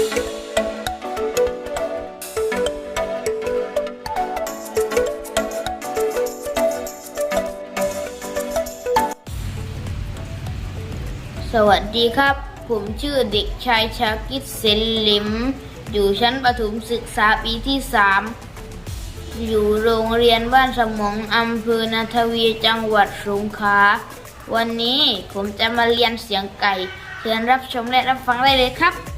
สวัสดีครับ ผมชื่อเด็กชายชากิดเซนลิม อยู่ชั้นประถมศึกษาปีที่สามอยู่โรงเรียนบ้านสมองอำเภอนาทวีจังหวัดสงขลาวันนี้ผมจะมาเรียนเสียงไก่ เชิญรับชมและรับฟังได้เลยครับ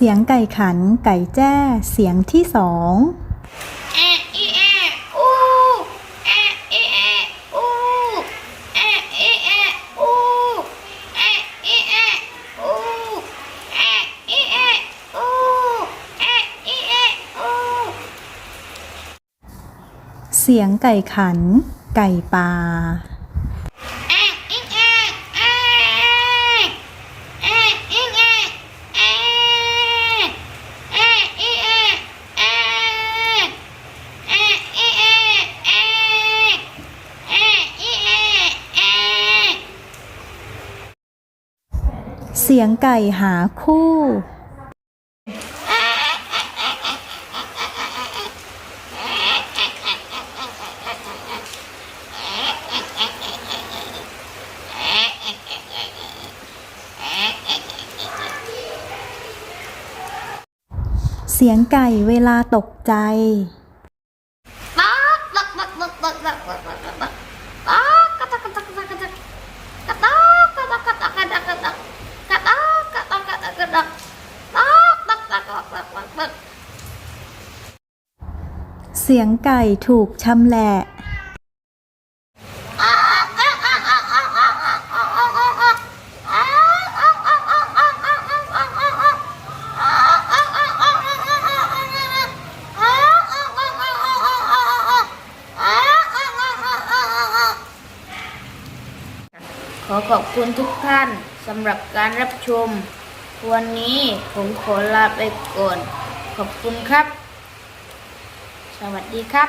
เสียงไก่ขันไก่แจ้เสียงที่สองแอะอีแอะอูแอะอีแอะอูแอะอีแอะอูแอะอีแอะอูแอะอีแอะอูแอะอีแอะอูเสียงไก่ขัน ไก่ป่า แอะอีแอะแอะแอะอีแอะแอะแอะอีแอะแอะแอะอีแอะแอะแอะอีแอะแอะ เสียงไก่หาคู่ เสียงไก่เวลาตกใจ เสียงไก่ถูกชำแหละขอขอบคุณทุกท่านสำหรับการรับชม วันนี้ผมขอลาไปก่อน ขอบคุณครับ สวัสดีครับ